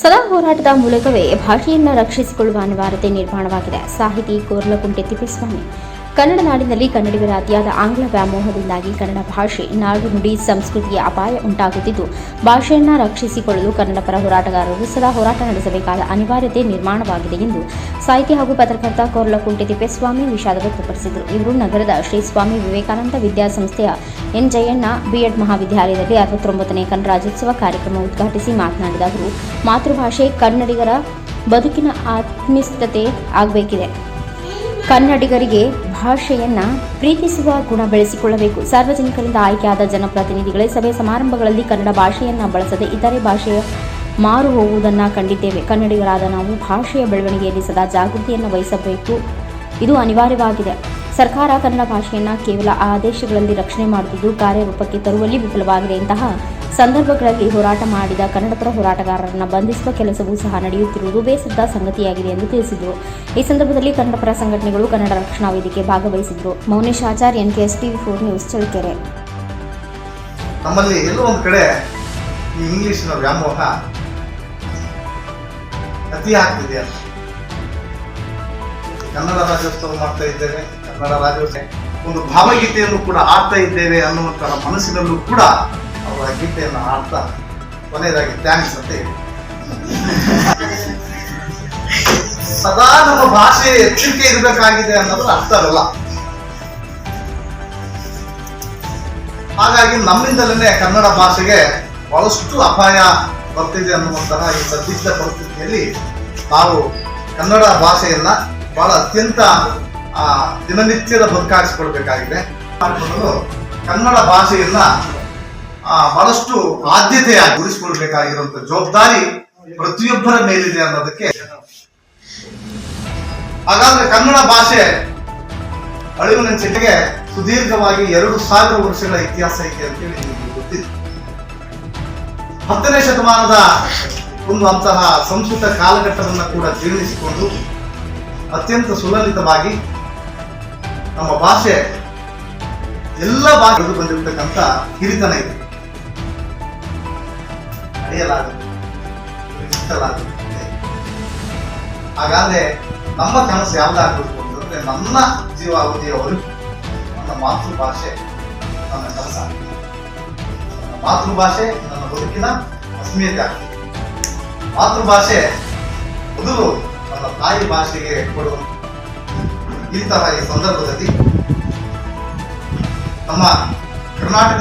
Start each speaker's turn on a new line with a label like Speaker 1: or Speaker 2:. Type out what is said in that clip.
Speaker 1: ಸದಾ ಹೋರಾಟದ ಮೂಲಕವೇ ಭಾಷೆಯನ್ನು ರಕ್ಷಿಸಿಕೊಳ್ಳುವ ಅನಿವಾರ್ಯತೆ ನಿರ್ಮಾಣವಾಗಿದೆ. ಸಾಹಿತಿ ಕೋರ್ಲಕುಂಟೆ ತಿಪ್ಪೇಸ್ವಾಮಿ. ಕನ್ನಡ ನಾಡಿನಲ್ಲಿ ಕನ್ನಡಿಗರ ಅತಿಯಾದ ಆಂಗ್ಲ ವ್ಯಾಮೋಹದಿಂದಾಗಿ ಕನ್ನಡ ಭಾಷೆ ನಾಡು ನುಡಿ ಸಂಸ್ಕೃತಿಗೆ ಅಪಾಯ ಉಂಟಾಗುತ್ತಿದ್ದು, ಭಾಷೆಯನ್ನು ರಕ್ಷಿಸಿಕೊಳ್ಳಲು ಕನ್ನಡ ಪರ ಹೋರಾಟಗಾರರು ಸದಾ ಹೋರಾಟ ನಡೆಸಬೇಕಾದ ಅನಿವಾರ್ಯತೆ ನಿರ್ಮಾಣವಾಗಿದೆ ಎಂದು ಸಾಹಿತಿ ಹಾಗೂ ಪತ್ರಕರ್ತ ಕೋರ್ಲಕುಂಟೆ ತಿಪ್ಪೇಸ್ವಾಮಿ ವಿಷಾದ ವ್ಯಕ್ತಪಡಿಸಿದರು. ಇವರು ನಗರದ ಶ್ರೀ ಸ್ವಾಮಿ ವಿವೇಕಾನಂದ ವಿದ್ಯಾಸಂಸ್ಥೆಯ ಎನ್ ಜಯಣ್ಣ ಬಿಎಡ್ ಮಹಾವಿದ್ಯಾಲಯದಲ್ಲಿ ಅರವತ್ತೊಂಬತ್ತನೇ ಕನ್ನಡ ರಾಜ್ಯೋತ್ಸವ ಕಾರ್ಯಕ್ರಮ ಉದ್ಘಾಟಿಸಿ ಮಾತನಾಡಿದ ಅವರು, ಮಾತೃಭಾಷೆ ಕನ್ನಡಿಗರ ಬದುಕಿನ ಆತ್ಮಿಸ್ತತೆ ಆಗಬೇಕಿದೆ. ಕನ್ನಡಿಗರಿಗೆ ಭಾಷೆಯನ್ನ ಪ್ರೀತಿಸುವ ಗುಣ ಬೆಳೆಸಿಕೊಳ್ಳಬೇಕು. ಸಾರ್ವಜನಿಕರಿಂದ ಆಯ್ಕೆಯಾದ ಜನಪ್ರತಿನಿಧಿಗಳೇ ಸಭೆ ಸಮಾರಂಭಗಳಲ್ಲಿ ಕನ್ನಡ ಭಾಷೆಯನ್ನ ಬಳಸದೆ ಇತರೆ ಭಾಷೆಯ ಮಾರು ಹೋಗುವುದನ್ನು ಕಂಡಿದ್ದೇವೆ. ಕನ್ನಡಿಗರಾದ ನಾವು ಭಾಷೆಯ ಬೆಳವಣಿಗೆಯಲ್ಲಿ ಸದಾ ಜಾಗೃತಿಯನ್ನು ವಹಿಸಬೇಕು. ಇದು ಅನಿವಾರ್ಯವಾಗಿದೆ. ಸರ್ಕಾರ ಕನ್ನಡ ಭಾಷೆಯನ್ನ ಕೇವಲ ಆದೇಶಗಳಲ್ಲಿ ರಕ್ಷಣೆ ಮಾಡುತ್ತಿದ್ದು ಕಾರ್ಯರೂಪಕ್ಕೆ ತರುವಲ್ಲಿ ವಿಫಲವಾಗಿದೆ. ಇಂತಹ ಸಂದರ್ಭಗಳಲ್ಲಿ ಹೋರಾಟ ಮಾಡಿದ ಕನ್ನಡಪರ ಹೋರಾಟಗಾರರನ್ನು ಬಂಧಿಸುವ ಕೆಲಸವೂ ಸಹ ನಡೆಯುತ್ತಿರುವುದು ಬೇಸರದ ಸಂಗತಿಯಾಗಿದೆ ಎಂದು ತಿಳಿಸಿದರು. ಈ ಸಂದರ್ಭದಲ್ಲಿ ಕನ್ನಡಪರ ಸಂಘಟನೆಗಳು ಕನ್ನಡ ರಕ್ಷಣಾ ವೇದಿಕೆ ಭಾಗವಹಿಸಿದ್ರು. Mounesh Achar NKS TV four news, Challakere.
Speaker 2: ನಮ್ಮಲ್ಲಿ ಎಲ್ಲೋ ಒಂದು ಕಡೆ ಈ ಇಂಗ್ಲಿಷ್ನ ವ್ಯಾಮೋಹ ಅತಿ ಆಗ್ತಿದೆ ಕನ್ನಡ ರಾಜ್ಯೋತ್ಸವ ಮಾಡ್ತಾ ಇದ್ದೇವೆ, ಕನ್ನಡ ರಾಜ್ಯೋತ್ಸವ ಒಂದು ಭಾವಗೀತೆಯನ್ನು ಕೂಡ ಆಡ್ತಾ ಇದ್ದೇವೆ ಅನ್ನುವಂತಹ ಮನಸ್ಸಿನಲ್ಲೂ ಕೂಡ ಅವರ ಗೀತೆಯನ್ನು ಆಡ್ತಾ ಕೊನೆಯದಾಗಿ ಥ್ಯಾಂಕ್ಸ್ ಅಂತ ಹೇಳಿ. ಸದಾ ನಮ್ಮ ಭಾಷೆ ಎಚ್ಚರಿಕೆ ಇರಬೇಕಾಗಿದೆ ಅನ್ನೋದ್ರ ಅರ್ಥವಲ್ಲ ಹಾಗಾಗಿ ನಮ್ಮಿಂದಲೇ ಕನ್ನಡ ಭಾಷೆಗೆ ಬಹಳಷ್ಟು ಅಪಾಯ ಬರ್ತಿದೆ ಅನ್ನುವಂತಹ ಈ ಸದ್ದಿದ್ದ ಪರಿಸ್ಥಿತಿಯಲ್ಲಿ ನಾವು ಕನ್ನಡ ಭಾಷೆಯನ್ನ ಬಹಳ ಅತ್ಯಂತ ದಿನನಿತ್ಯದ ಬದುಕಾಗಿಸ್ಕೊಳ್ಬೇಕಾಗಿದೆ ಕನ್ನಡ ಭಾಷೆಯನ್ನ ಬಹಳಷ್ಟು ಆದ್ಯತೆಯಾಗಿ ಗುರಿಸಿಕೊಳ್ಬೇಕಾಗಿರುವಂತ ಜವಾಬ್ದಾರಿ ಪ್ರತಿಯೊಬ್ಬರ ಮೇಲಿದೆ ಅನ್ನೋದಕ್ಕೆ ಹಾಗಾದ್ರೆ ಕನ್ನಡ ಭಾಷೆ ಅಳಿವಿನಂಚಿಗೆ ಸುದೀರ್ಘವಾಗಿ ಎರಡು ಸಾವಿರ ವರ್ಷಗಳ ಇತಿಹಾಸ ಇದೆ ಅಂತೇಳಿ ನಿಮಗೆ ಗೊತ್ತಿದೆ. ಹತ್ತನೇ ಶತಮಾನದ ಒಂದು ಅಂತಹ ಸಂಸ್ಕೃತ ಕಾಲಘಟ್ಟವನ್ನು ಕೂಡ ಜೀರ್ಣಿಸಿಕೊಂಡು ಅತ್ಯಂತ ಸುಲಲಿತವಾಗಿ ನಮ್ಮ ಭಾಷೆ ಎಲ್ಲ ಭಾಷೆ ಬಂದಿರತಕ್ಕಂಥ ಹಿರಿತನ ಇದೆ. ಗುರುತಿಸಲಾಗುತ್ತೆ. ಹಾಗಾದ್ರೆ ನಮ್ಮ ಕನಸು ಯಾವ್ದಾಗಬೇಕು ಅಂತಂದ್ರೆ ನನ್ನ ಜೀವಾವಧಿಯವರೆಗೂ ನನ್ನ ಮಾತೃಭಾಷೆ, ನನ್ನ ಕನಸ ನನ್ನ ಮಾತೃಭಾಷೆ, ನನ್ನ ಬದುಕಿನ ಅಸ್ಮಿಯತೆ ಆಗ್ತದೆ ಮಾತೃಭಾಷೆ ಮೊದಲು ನನ್ನ ತಾಯಿ ಭಾಷೆಗೆ ಕೊಡುವ ಇಂತಹ ಈ ಸಂದರ್ಭದಲ್ಲಿ ನಮ್ಮ ಕರ್ನಾಟಕ